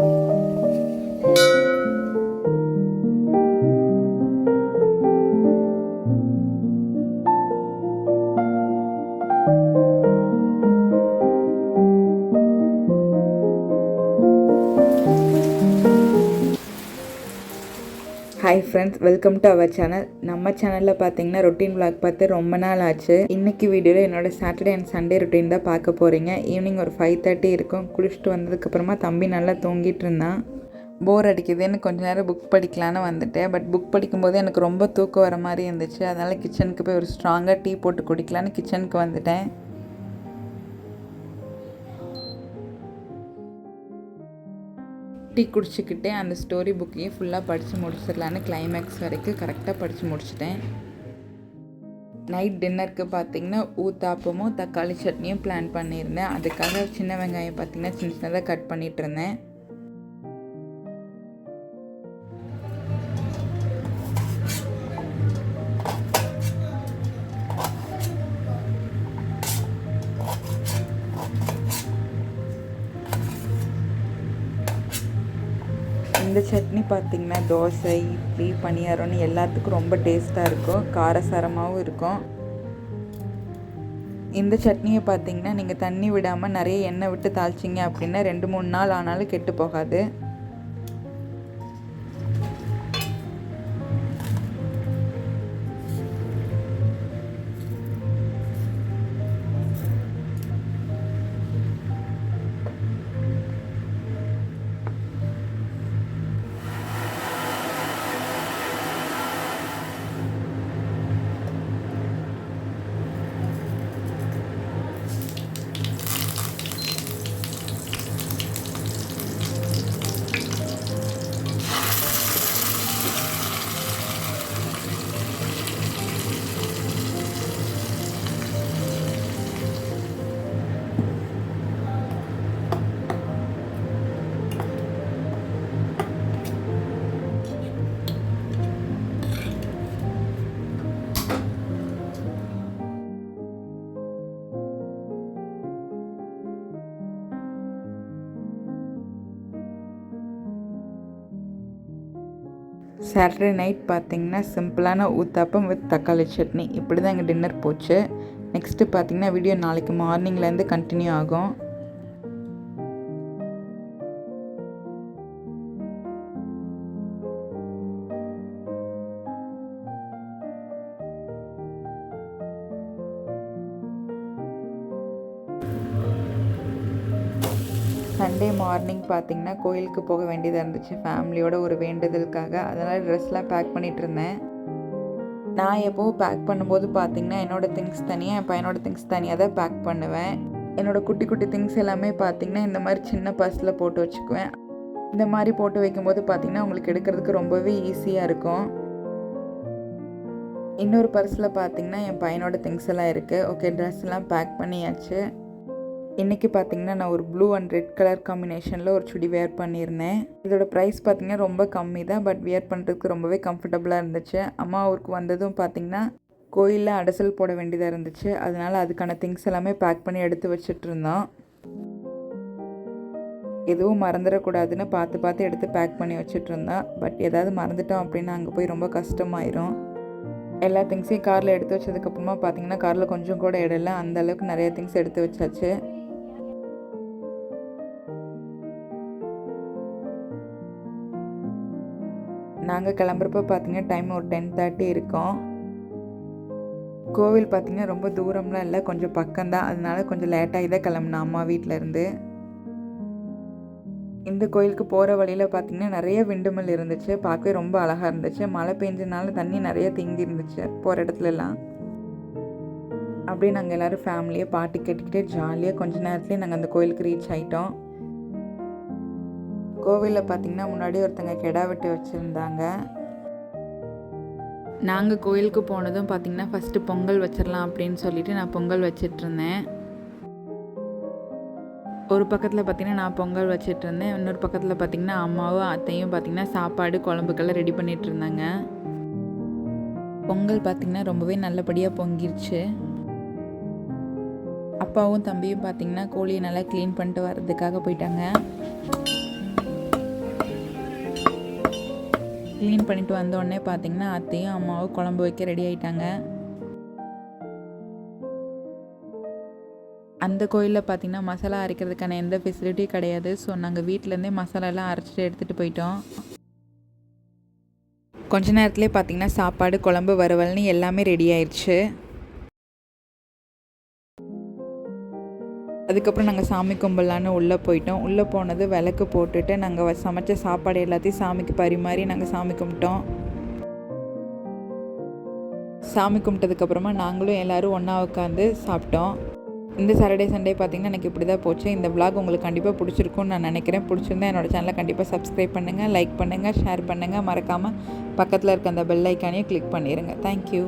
Thank you. Hi friends welcome to our channel நம்ம சேனலில் பார்த்தீங்கன்னா ரொட்டீன் vlog பார்த்து ரொம்ப நாள் ஆச்சு. இன்னைக்கு வீடியோவில் என்னோட சாட்டர்டே அண்ட் சண்டே ரொட்டீன் தான் பார்க்க போகிறீங்க ஈவினிங் ஒரு ஃபைவ் தேர்ட்டி இருக்கும். குளிச்சுட்டு வந்ததுக்கப்புறமா தம்பி நல்லா தூங்கிட்டு இருந்தான். போர் அடிக்குதுன்னு கொஞ்ச நேரம் புக் படிக்கலான்னு வந்துட்டேன். பட் புக் படிக்கும்போது எனக்கு ரொம்ப தூக்கம் வர மாதிரி இருந்துச்சு. அதனால் கிச்சனுக்கு போய் ஒரு ஸ்ட்ராங்காக டீ போட்டு குடிக்கலான்னு கிச்சனுக்கு வந்துட்டேன். டீ குடிச்சிக்கிட்டே அந்த ஸ்டோரி புக்கையும் ஃபுல்லாக படித்து முடிச்சிடலான்னு கிளைமேக்ஸ் வரைக்கும் கரெக்டாக படித்து முடிச்சிட்டேன். நைட் டின்னருக்கு பார்த்தீங்கன்னா ஊத்தாப்பமும் தக்காளி சட்னியும் பிளான் பண்ணியிருந்தேன். அதுக்காக சின்ன வெங்காயம் பார்த்தீங்கன்னா சின்ன சின்னதாக கட் பண்ணிகிட்டு இருந்தேன். இந்த சட்னி பார்த்திங்கன்னா தோசை இட்லி பணியாரம்னு எல்லாத்துக்கும் ரொம்ப டேஸ்ட்டாக இருக்கும். காரசாரமாகவும் இருக்கும். இந்த சட்னியை பார்த்தீங்கன்னா நீங்கள் தண்ணி விடாமல் நிறைய எண்ணெய் விட்டு தாளிச்சிங்க அப்படின்னா ரெண்டு மூணு நாள் ஆனாலும் கெட்டு போகாது. சாட்டர்டே நைட் பார்த்தீங்கன்னா சிம்பிளான ஊத்தாப்பம் வித் தக்காளி சட்னி. இப்படி தான் எங்கள் டின்னர் போச்சு. நெக்ஸ்ட்டு பார்த்தீங்கன்னா வீடியோ நாளைக்கு மார்னிங்லேருந்து கண்டினியூ ஆகும். சண்டே மார்னிங் பார்த்தீங்கன்னா கோயிலுக்கு போக வேண்டியதாக இருந்துச்சு. ஃபேமிலியோட ஒரு வேண்டுதலுக்காக. அதனால் ட்ரெஸ்லாம் பேக் பண்ணிகிட்டு இருந்தேன். நான் எப்போவும் பேக் பண்ணும்போது பார்த்தீங்கன்னா என்னோடய திங்ஸ் தனியாக என் பையனோட திங்ஸ் தனியாக தான் பேக் பண்ணுவேன். என்னோடய குட்டி குட்டி திங்ஸ் எல்லாமே பார்த்தீங்கன்னா இந்த மாதிரி சின்ன பர்ஸில் போட்டு வச்சுக்குவேன். இந்த மாதிரி போட்டு வைக்கும்போது பார்த்திங்கன்னா உங்களுக்கு எடுக்கிறதுக்கு ரொம்பவே ஈஸியாக இருக்கும். இன்னொரு பர்ஸில் பார்த்திங்கன்னா என் பையனோட திங்ஸ் எல்லாம் இருக்குது ஓகே ட்ரெஸ்லாம் பேக் பண்ணியாச்சு. இன்றைக்கி பார்த்தீங்கன்னா நான் ஒரு ப்ளூ அண்ட் ரெட் கலர் காம்பினேஷனில் ஒரு சுடி வேர் பண்ணியிருந்தேன். இதோட ப்ரைஸ் பார்த்தீங்கன்னா ரொம்ப கம்மி தான் பட் வியர் பண்ணுறதுக்கு ரொம்பவே கம்ஃபர்டபுளாக இருந்துச்சு. அம்மா ஊருக்கு வந்ததும் பார்த்தீங்கன்னா கோயிலில் அடசல் போட வேண்டியதாக இருந்துச்சு. அதனால் அதுக்கான திங்ஸ் எல்லாமே பேக் பண்ணி எடுத்து வச்சுட்டு இருந்தோம். எதுவும் மறந்துடக்கூடாதுன்னு பார்த்து பார்த்து எடுத்து பேக் பண்ணி வச்சுட்டு பட் ஏதாவது மறந்துட்டோம் அப்படின்னா அங்கே போய் ரொம்ப கஷ்டமாயிரும். எல்லா திங்ஸையும் காரில் எடுத்து வச்சதுக்கப்புறமா பார்த்தீங்கன்னா காரில் கொஞ்சம் கூட இடம் இல்லை அந்த அளவுக்கு நிறைய திங்ஸ் எடுத்து வச்சாச்சு. நாங்கள் கிளம்புறப்ப பார்த்தீங்கன்னா டைம் ஒரு டென் தேர்ட்டி இருக்கும். கோவில் பார்த்தீங்கன்னா ரொம்ப தூரம்லாம் இல்லை கொஞ்சம் பக்கம்தான். அதனால கொஞ்சம் லேட்டாகி தான் கிளம்புனேன் அம்மா வீட்டிலேருந்து இந்த கோயிலுக்கு போகிற வழியில் பார்த்தீங்கன்னா நிறைய விண்டுமில் இருந்துச்சு. பார்க்கவே ரொம்ப அழகாக இருந்துச்சு. மழை பெஞ்சனால தண்ணி நிறைய தேங்கி இருந்துச்சு போகிற இடத்துலலாம். அப்படியே நாங்கள் எல்லோரும் ஃபேமிலியாக பாட்டு கேட்டுக்கிட்டே ஜாலியாக கொஞ்ச நேரத்துலேயே நாங்கள் அந்த கோயிலுக்கு ரீச் ஆகிட்டோம் கோவிலில் பார்த்தீங்கன்னா முன்னாடி ஒருத்தங்க கெடா வெட்டி வச்சுருந்தாங்க. நாங்கள் கோயிலுக்கு போனதும் பார்த்திங்கன்னா ஃபஸ்ட்டு பொங்கல் வச்சிடலாம் அப்படின்னு சொல்லிட்டு நான் பொங்கல் வச்சிட்ருந்தேன் ஒரு பக்கத்தில் பார்த்திங்கன்னா நான் பொங்கல் வச்சிட்ருந்தேன் இன்னொரு பக்கத்தில் பார்த்திங்கன்னா அம்மாவும் அத்தையும் பார்த்திங்கன்னா சாப்பாடு குழம்புக்கெல்லாம் ரெடி பண்ணிகிட்டு இருந்தாங்க பொங்கல் பார்த்திங்கன்னா ரொம்பவே நல்லபடியாக பொங்கிருச்சு. அப்பாவும் தம்பியும் பார்த்தீங்கன்னா கோழியை நல்லா க்ளீன் பண்ணிட்டு வர்றதுக்காக போயிட்டாங்க. க்ளீன் பண்ணிட்டு வந்தோடனே பார்த்தீங்கன்னா அத்தையும் அம்மாவும் குழம்பு வைக்க ரெடி ஆயிட்டாங்க. அந்த கோயிலில் பார்த்தீங்கன்னா மசாலா அரைக்கிறதுக்கான எந்த ஃபெசிலிட்டியும் கிடையாது. ஸோ நாங்கள் வீட்டிலேருந்தே மசாலாலாம் அரைச்சிட்டு எடுத்துகிட்டு போயிட்டோம். கொஞ்ச நேரத்துலேயே பார்த்தீங்கன்னா சாப்பாடு குழம்பு வறுவல்னு எல்லாமே ரெடி ஆயிடுச்சு அதுக்கப்புறம் நாங்கள் சாமி கும்பலான்னு உள்ளே போயிட்டோம். உள்ளே போனது விளக்கு போட்டுட்டு நாங்கள் சமைச்ச சாப்பாடு எல்லாத்தையும் சாமிக்கு பரிமாறி நாங்கள் சாமி கும்பிட்டோம். சாமி கும்பிட்டதுக்கப்புறமா நாங்களும் எல்லோரும் ஒன்றா உட்காந்து சாப்பிட்டோம். இந்த சாட்டர்டே சண்டே பார்த்தீங்கன்னா எனக்கு இப்படி தான் போச்சு. இந்த விளாக் உங்களுக்கு கண்டிப்பாக பிடிச்சிருக்கும்னு நான் நினைக்கிறேன். பிடிச்சிருந்தா என்னோட சேனலை கண்டிப்பாக சப்ஸ்கிரைப் பண்ணுங்கள் லைக் பண்ணுங்கள் ஷேர் பண்ணுங்கள் மறக்காமல் பக்கத்தில் இருக்க அந்த பெல் ஐக்கானையும் கிளிக் பண்ணிடுங்க தேங்க்யூ